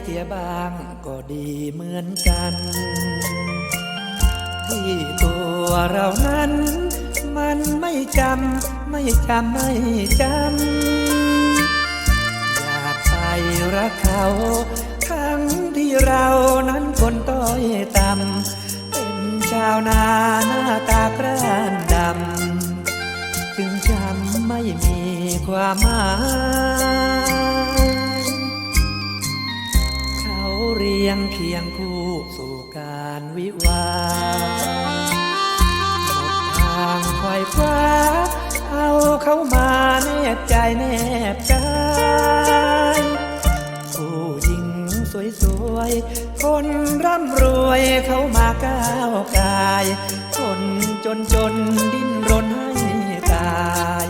เสียบางก็ดีเหมือนกัน ที่ตัวเรานั้น มันไม่จำไม่จำไม่จำอยากไปรักเขาทั้งที่เรานั้นคนต้อยต่ำเป็นชาวนาหน้าตากร้านดำจึงจำไม่มีความหมาย บใจแนบกายผู้หญิงสวยๆ คนร่ำรวยเขามาก้าวกาย คนจนจนๆดิ้นรนให้ตาย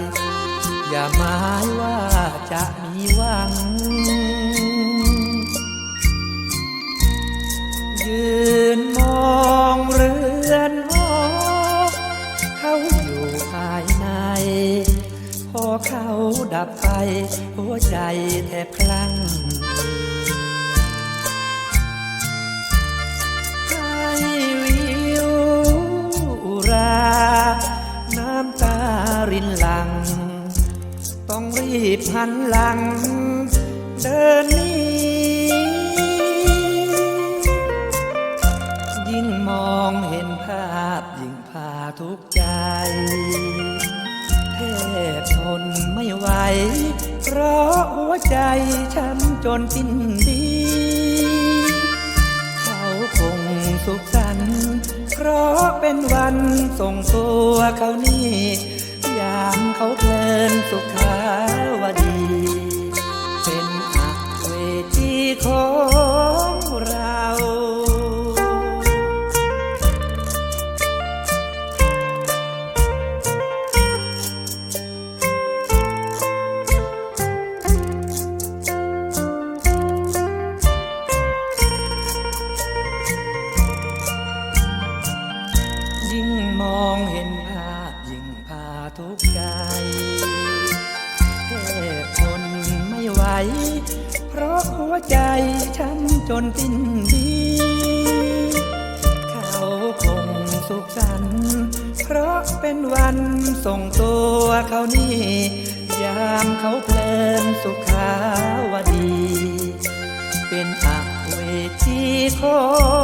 อย่าหมายว่าจะมีหวังยืน พอเขาดับไป หัวใจแทบคลั่งให้วิวรา น้ำตารินหลัง ต้องรีบหันหลัง เดินหนี้ยิ่งมองเห็นภาพยิ่งพาทุกใจ ททนไม่ไหว เพราะหัวใจช้ำจนสิ้นดี เขาคงสุขสันต์เพราะเป็นวันส่งตัวเขานี่ ยามเขาเพลินสุขาวดี องเห็นภาพยิ่งพาทุกข์ใจแทบทนไม่ไหว เพราะหัวใจช้ำจนสิ้นดี เขาคงสุขสันต์เพราะเป็นวันส่งตัวเขานี่ ยามเขาเพลินสุขาวดี เป็นอักเวทีของเรา